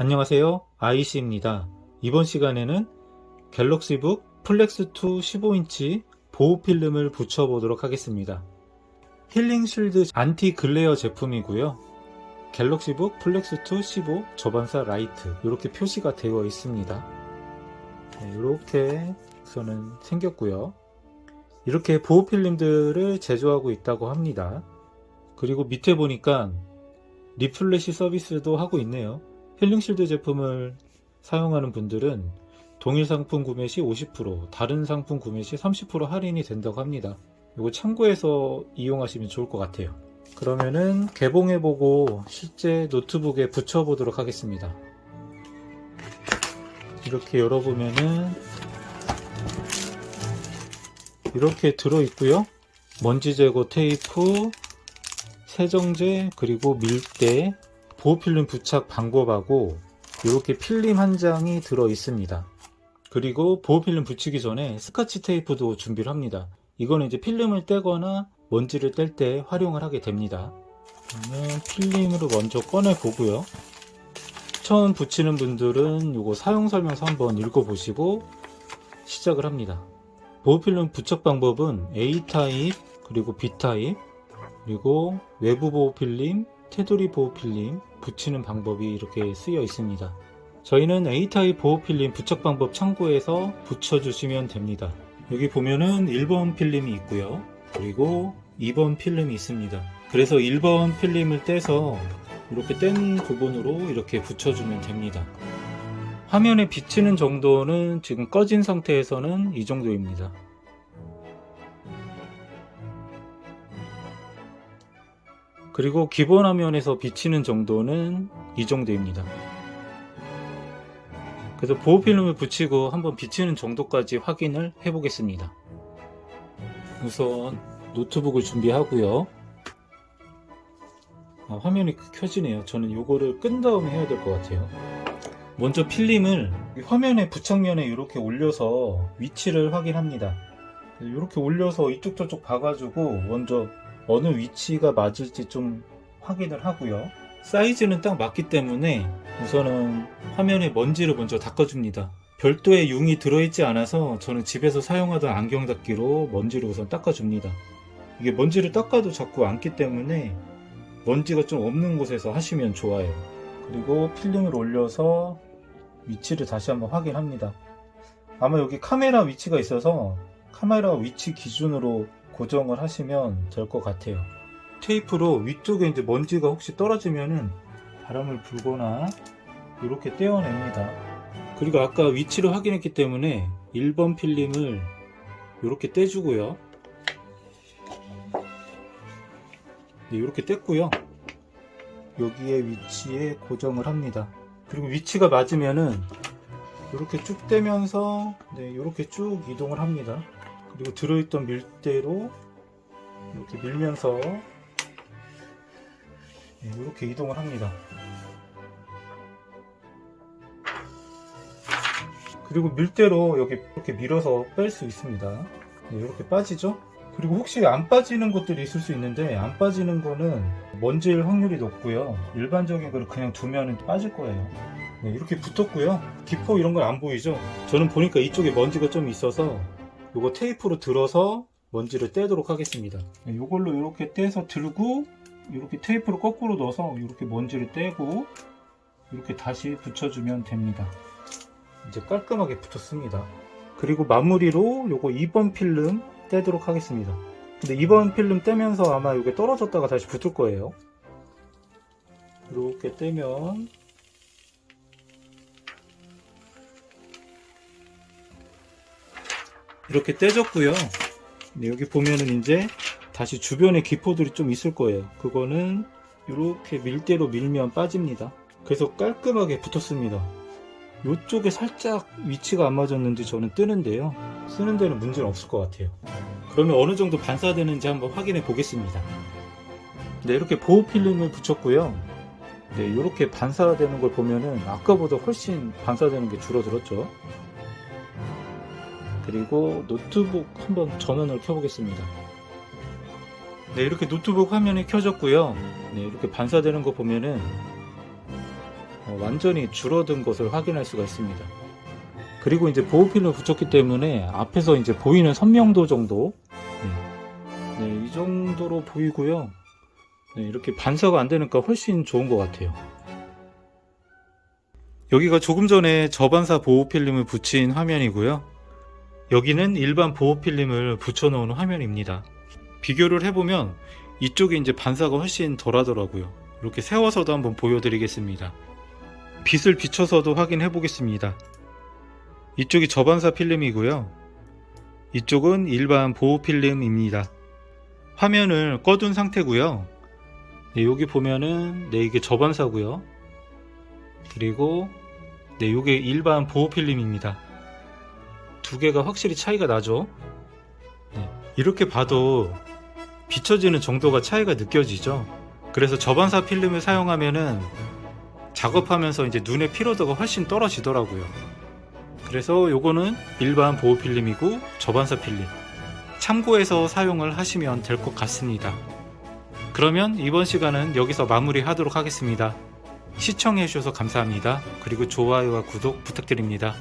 안녕하세요. 아이씨입니다. 이번 시간에는 갤럭시북 플렉스2 15인치 보호 필름을 붙여보도록 하겠습니다. 힐링 쉴드 안티 글레어 제품이고요. 갤럭시북 플렉스2 15 저반사 라이트 이렇게 표시가 되어 있습니다. 네, 이렇게 우선은 생겼고요. 이렇게 보호 필름들을 제조하고 있다고 합니다. 그리고 밑에 보니까 리플래시 서비스도 하고 있네요. 힐링실드 제품을 사용하는 분들은 동일 상품 구매 시 50%, 다른 상품 구매 시 30% 할인이 된다고 합니다. 이거 참고해서 이용하시면 좋을 것 같아요. 그러면은 개봉해보고 실제 노트북에 붙여보도록 하겠습니다. 이렇게 열어보면은 이렇게 들어있고요. 먼지 제거 테이프, 세정제, 그리고 밀대, 보호필름 부착 방법하고 이렇게 필름 한 장이 들어 있습니다. 그리고 보호필름 붙이기 전에 스카치 테이프도 준비를 합니다. 이거는 이제 필름을 떼거나 먼지를 뗄 때 활용을 하게 됩니다. 그러면 필름으로 먼저 꺼내 보고요. 처음 붙이는 분들은 이거 사용 설명서 한번 읽어보시고 시작을 합니다. 보호필름 부착 방법은 A 타입 그리고 B 타입 그리고 외부 보호필름, 테두리 보호필름 붙이는 방법이 이렇게 쓰여 있습니다. 저희는 A타입 보호필름 부착 방법 참고해서 붙여주시면 됩니다. 여기 보면은 1번 필름이 있고요. 그리고 2번 필름이 있습니다. 그래서 1번 필름을 떼서 이렇게 뗀 부분으로 이렇게 붙여주면 됩니다. 화면에 비치는 정도는 지금 꺼진 상태에서는 이 정도입니다. 그리고 기본 화면에서 비치는 정도는 이 정도입니다. 그래서 보호 필름을 붙이고 한번 비치는 정도까지 확인을 해 보겠습니다. 우선 노트북을 준비하고요. 아, 화면이 켜지네요. 저는 이거를 끈 다음에 해야 될 것 같아요. 먼저 필름을 화면의 부착면에 이렇게 올려서 위치를 확인합니다. 이렇게 올려서 이쪽 저쪽 봐가지고 먼저 어느 위치가 맞을지 좀 확인을 하고요. 사이즈는 딱 맞기 때문에 우선은 화면에 먼지를 먼저 닦아줍니다. 별도의 융이 들어있지 않아서 저는 집에서 사용하던 안경 닦기로 먼지를 우선 닦아줍니다. 이게 먼지를 닦아도 자꾸 앉기 때문에 먼지가 좀 없는 곳에서 하시면 좋아요. 그리고 필름을 올려서 위치를 다시 한번 확인합니다. 아마 여기 카메라 위치가 있어서 카메라 위치 기준으로 고정을 하시면 될 것 같아요. 테이프로 위쪽에 이제 먼지가 혹시 떨어지면은 바람을 불거나 이렇게 떼어냅니다. 그리고 아까 위치를 확인했기 때문에 1번 필름을 이렇게 떼주고요. 네, 이렇게 뗐고요. 여기에 위치에 고정을 합니다. 그리고 위치가 맞으면은 이렇게 쭉 떼면서 네, 이렇게 쭉 이동을 합니다. 그리고 들어있던 밀대로 이렇게 밀면서 네, 이렇게 이동을 합니다. 그리고 밀대로 여기 이렇게 밀어서 뺄 수 있습니다. 네, 이렇게 빠지죠? 그리고 혹시 안 빠지는 것들이 있을 수 있는데 안 빠지는 거는 먼지일 확률이 높고요. 일반적인 걸 그냥 두면 빠질 거예요. 네, 이렇게 붙었고요. 기포 이런 건 안 보이죠? 저는 보니까 이쪽에 먼지가 좀 있어서 이거 테이프로 들어서 먼지를 떼도록 하겠습니다. 네, 이걸로 이렇게 떼서 들고 이렇게 테이프를 거꾸로 넣어서 이렇게 먼지를 떼고 이렇게 다시 붙여주면 됩니다. 이제 깔끔하게 붙었습니다. 그리고 마무리로 요거 2번 필름 떼도록 하겠습니다. 근데 2번 필름 떼면서 아마 이게 떨어졌다가 다시 붙을 거예요. 이렇게 떼면 이렇게 떼졌고요. 네, 여기 보면은 이제 다시 주변에 기포들이 좀 있을 거예요. 그거는 이렇게 밀대로 밀면 빠집니다. 그래서 깔끔하게 붙었습니다. 이쪽에 살짝 위치가 안 맞았는지 저는 뜨는데요. 쓰는 데는 문제는 없을 것 같아요. 그러면 어느 정도 반사되는지 한번 확인해 보겠습니다. 네, 이렇게 보호 필름을 붙였고요. 네, 이렇게 반사되는 걸 보면은 아까보다 훨씬 반사되는 게 줄어들었죠. 그리고 노트북 한번 전원을 켜보겠습니다. 네, 이렇게 노트북 화면이 켜졌고요. 네, 이렇게 반사되는 거 보면은 어, 완전히 줄어든 것을 확인할 수가 있습니다. 그리고 이제 보호필름을 붙였기 때문에 앞에서 이제 보이는 선명도 정도 네, 네, 이 정도로 보이고요. 네, 이렇게 반사가 안 되니까 훨씬 좋은 것 같아요. 여기가 조금 전에 저반사 보호 필름을 붙인 화면이고요. 여기는 일반 보호 필름을 붙여놓은 화면입니다. 비교를 해보면 이쪽에 이제 반사가 훨씬 덜 하더라고요. 이렇게 세워서도 한번 보여드리겠습니다. 빛을 비춰서도 확인해 보겠습니다. 이쪽이 저반사 필름이고요. 이쪽은 일반 보호 필름입니다. 화면을 꺼둔 상태고요. 네, 여기 보면은 네 이게 저반사고요. 그리고 네 이게 일반 보호 필름입니다. 두 개가 확실히 차이가 나죠. 네, 이렇게 봐도 비춰지는 정도가 차이가 느껴지죠. 그래서 저반사 필름을 사용하면은 작업하면서 이제 눈의 피로도가 훨씬 떨어지더라고요. 그래서 요거는 일반 보호 필름이고 저반사 필름 참고해서 사용을 하시면 될 것 같습니다. 그러면 이번 시간은 여기서 마무리 하도록 하겠습니다. 시청해 주셔서 감사합니다. 그리고 좋아요와 구독 부탁드립니다.